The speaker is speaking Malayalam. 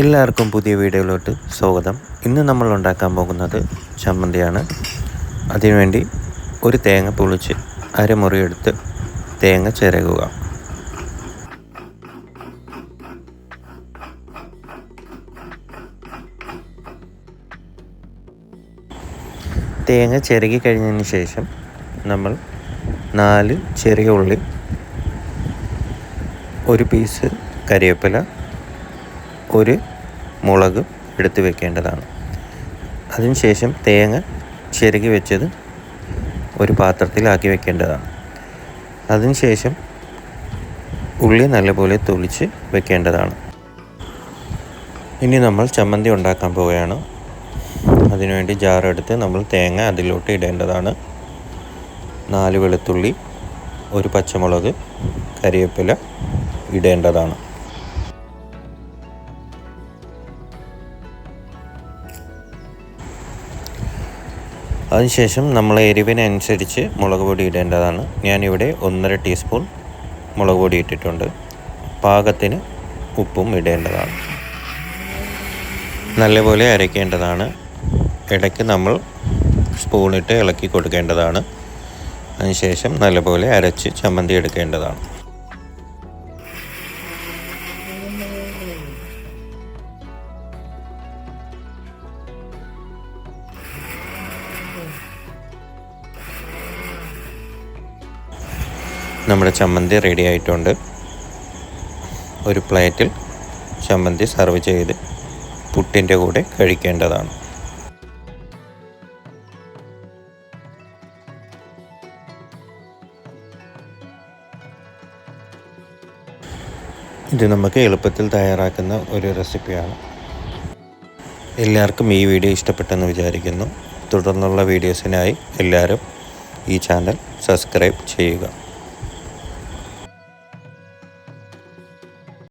എല്ലാവർക്കും പുതിയ വീഡിയോയിലോട്ട് സ്വാഗതം. ഇന്ന് നമ്മൾ ഉണ്ടാക്കാൻ പോകുന്നത് ചമ്മന്തിയാണ്. അതിനുവേണ്ടി ഒരു തേങ്ങ പൊളിച്ച് അരമുറി എടുത്ത് തേങ്ങ ചിരകുക. തേങ്ങ ചിരകി കഴിഞ്ഞതിന് ശേഷം നമ്മൾ നാല് ചെറിയ ഉള്ളി ഒരു പീസ് കരിവേപ്പില ഒരു മുളക് എടുത്ത് വെക്കേണ്ടതാണ്. അതിനുശേഷം തേങ്ങ ചിരകി വെച്ചത് ഒരു പാത്രത്തിലാക്കി വെക്കേണ്ടതാണ്. അതിനുശേഷം ഉള്ളി നല്ലപോലെ തൊളിച്ച് വെക്കേണ്ടതാണ്. ഇനി നമ്മൾ ചമ്മന്തി ഉണ്ടാക്കാൻ പോവുകയാണ്. അതിനുവേണ്ടി ജാറെടുത്ത് നമ്മൾ തേങ്ങ അതിലോട്ട് ഇടേണ്ടതാണ്. നാല് വെളുത്തുള്ളി ഒരു പച്ചമുളക് കരിവേപ്പില ഇടേണ്ടതാണ്. അതിനുശേഷം നമ്മൾ എരിവിനനുസരിച്ച് മുളക് പൊടി ഇടേണ്ടതാണ്. ഞാനിവിടെ ഒന്നര ടീസ്പൂൺ മുളക് പൊടി ഇട്ടിട്ടുണ്ട്. പാകത്തിന് ഉപ്പും ഇടേണ്ടതാണ്. നല്ലപോലെ അരയ്ക്കേണ്ടതാണ് ഇടയ്ക്ക് നമ്മൾ സ്പൂണിട്ട് ഇളക്കി കൊടുക്കേണ്ടതാണ്. അതിനുശേഷം നല്ലപോലെ അരച്ച് ചമ്മന്തി എടുക്കേണ്ടതാണ്. നമ്മുടെ ചമ്മന്തി റെഡി ആയിട്ടുണ്ട്. ഒരു പ്ലേറ്റിൽ ചമ്മന്തി സെർവ് ചെയ്ത് പുട്ടിന്റെ കൂടെ കഴിക്കേണ്ടതാണ്. ഇത് നമുക്ക് എളുപ്പത്തിൽ തയ്യാറാക്കുന്ന ഒരു റെസിപ്പിയാണ് എല്ലാവർക്കും ഈ വീഡിയോ ഇഷ്ടപ്പെട്ടെന്ന് വിചാരിക്കുന്നു. തുടർന്നുള്ള വീഡിയോസിനായി എല്ലാവരും ഈ ചാനൽ സബ്സ്ക്രൈബ് ചെയ്യുക.